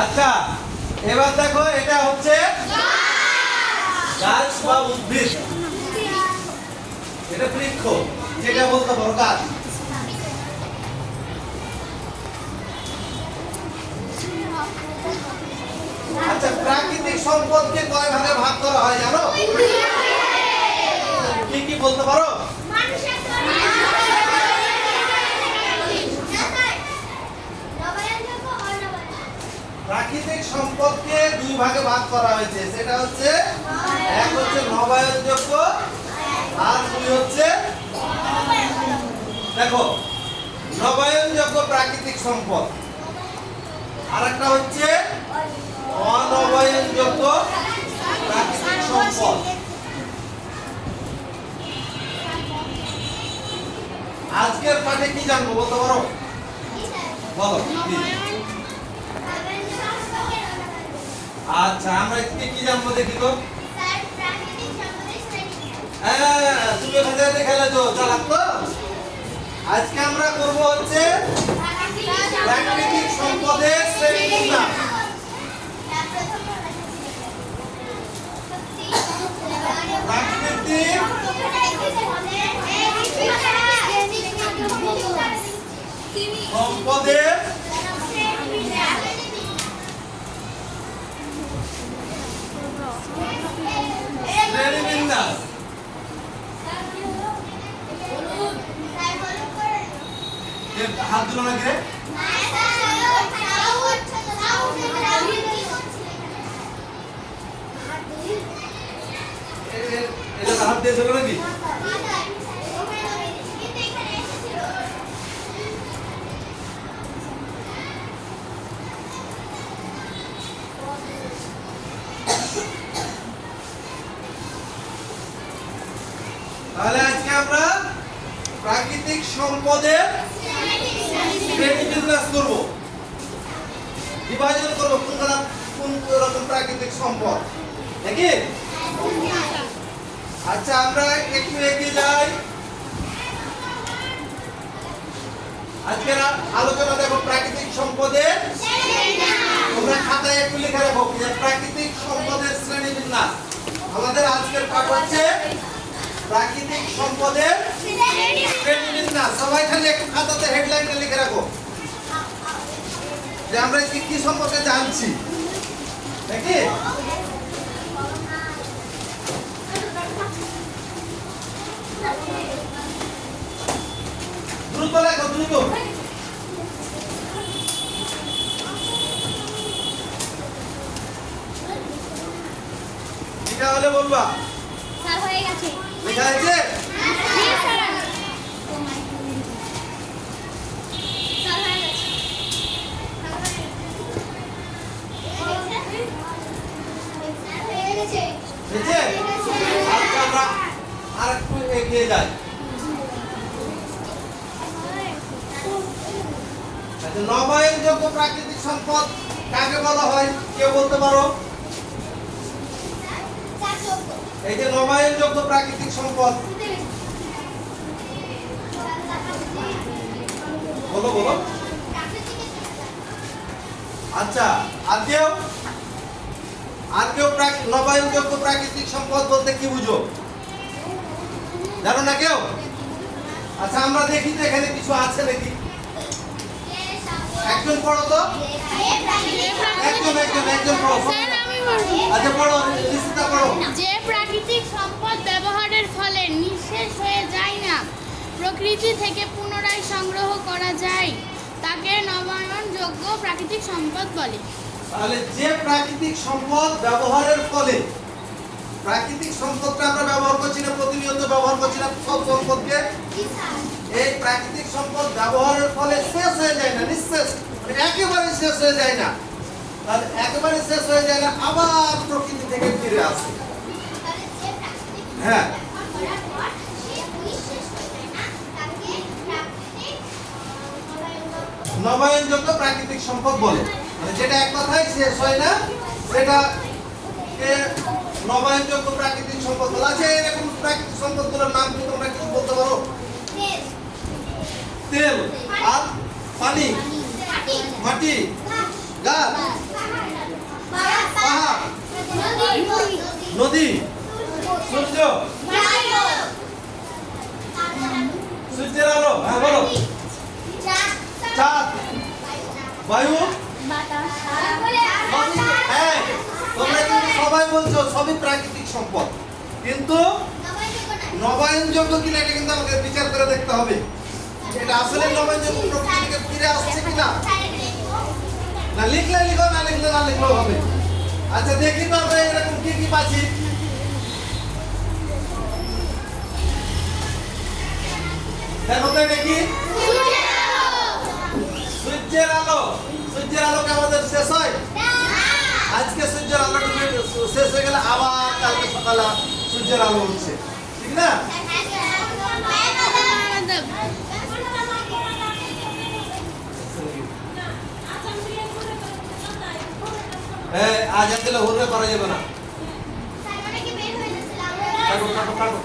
আচ্ছা এবার দেখো এটা হচ্ছে গাছ বা উদ্ভিদ। এটা বৃক্ষ, যেটা বলতে পারো গাছ। আচ্ছা প্রাকৃতিক সম্পদকে কয় ভাগে ভাগ করা হয় জানো? কি কি বলতে পারো? ভাগে ভাগ করা হয়েছে। সেটা হচ্ছে এক হচ্ছে নবায়নযোগ্য আর দুই হচ্ছে দেখো নবায়নযোগ্য প্রাকৃতিক সম্পদ। আর একটা হচ্ছে অনবায়নযোগ্য প্রাকৃতিক সম্পদ। আজকের পাঠে কি জানব বলতে পারো? বলো কি? আচ্ছা আমরা কি কি জানব দেখি তো? হ্যাঁ তুমি ওখান থেকে খেলেছো চালাক তো। আজকে আমরা করব হচ্ছে প্রাকৃতিক সম্পদের শ্রেণীবিন্যাস প্রাকৃতিক সম্পদের হাত দিল না কি রে এ- এ- এটা হাত দিয়ে নাকি তাহলে আজকে আমরা প্রাকৃতিক সম্পদের শ্রেণীবিন্যাস করব বিভাজন করব কোনগুলা কোন রকম প্রাকৃতিক সম্পদ নাকি আচ্ছা আমরা একটু এগিয়ে যাই আজকের আলোচনা দেখো প্রাকৃতিক সম্পদের তোমরা খাতায় একটু লিখে রাখো যে প্রাকৃতিক সম্পদের শ্রেণীবিন্যাস আমাদের আজকের পাঠ হচ্ছে প্রাকৃতিক সম্পদের সবাই খালি একটু খাতাতে হেডলাইনটা লিখে রাখো। যে আমরা কি কি সম্পর্কে জানছি? নাকি? দ্রুত লেখো দ্রুত এটা হলে বলবা। লেখা আছে হয়েছে এগিয়ে যাই আচ্ছা নবায়নযোগ্য প্রাকৃতিক সম্পদ কাকে বলা হয়? কেউ বলতে পারো? এই যে প্রাকৃতিক সম্পদ। বলো বলো। আচ্ছা আর কেউ? আর কেউ প্রাকৃতিক সম্পদ বলতে কি বুঝো? জানো না কেউ? আচ্ছা আমরা দেখি তো এখানে কিছু আছে নাকি? একজন পড়ো তো। একজন একজন একজন পড়ো আচ্ছা পড়ো। যে প্রাকৃতিক সম্পদ ব্যবহারের ফলে নিঃশেষ হয়ে যায় না প্রকৃতি থেকে পুনরায় সংগ্রহ করা যায় তাকে নবায়নযোগ্য প্রাকৃতিক সম্পদ বলে। তাহলে যে প্রাকৃতিক সম্পদ ব্যবহারের ফলে প্রাকৃতিক সম্পদটা আমরা ব্যবহার করছি না, প্রতিনিয়ত ব্যবহার করছি না, সব সম্পদকে। এই প্রাকৃতিক সম্পদ ব্যবহারের ফলে শেষ হয়ে যায় না, নিঃশেষ। মানে একেবারে শেষ হয়ে যায় না। তাহলে একেবারে শেষ হয়ে যায় না, আবার প্রকৃতি থেকে ফিরে আসে। হ্যাঁ। নবায়নযোগ্য প্রাকৃতিক সম্পদ বলে। মানে যেটা এক কথায় শেষ হয় না, সেটা নবায়নযোগ্য প্রাকৃতিক সম্পদগুলো আছে এরকম প্রাকৃতিক সম্পদগুলোর নাম কি তোমরা কি বলতে পারো? তেল, আর পানি, মাটি, গাছ, পাহাড়, নদী, সূর্য, সূর্যের আলো হ্যাঁ বলো। চাঁদ, বায়ু বলছো, সবই প্রাকৃতিক সম্পদ। কিন্তু নবায়নযোগ্য কিনা, এটা কিন্তু আমাকে বিচার করে দেখতে হবে। এটা আসলে নবায়নযোগ্য প্রকৃতি থেকে ফিরে আসছে কিনা? না লিখলে লিখো, না লিখলে না লিখলেও হবে। আচ্ছা দেখি তো আমরা এরকম কি কি পাচ্ছি। দেখো তো কি? সূর্যের আলো। সূর্যের আলো। কি কালকে সূর্যের আলো হচ্ছে ঠিক না? হ্যাঁ আজ দিলে হুররে করা যাবে না। কাটো কাটো কাটো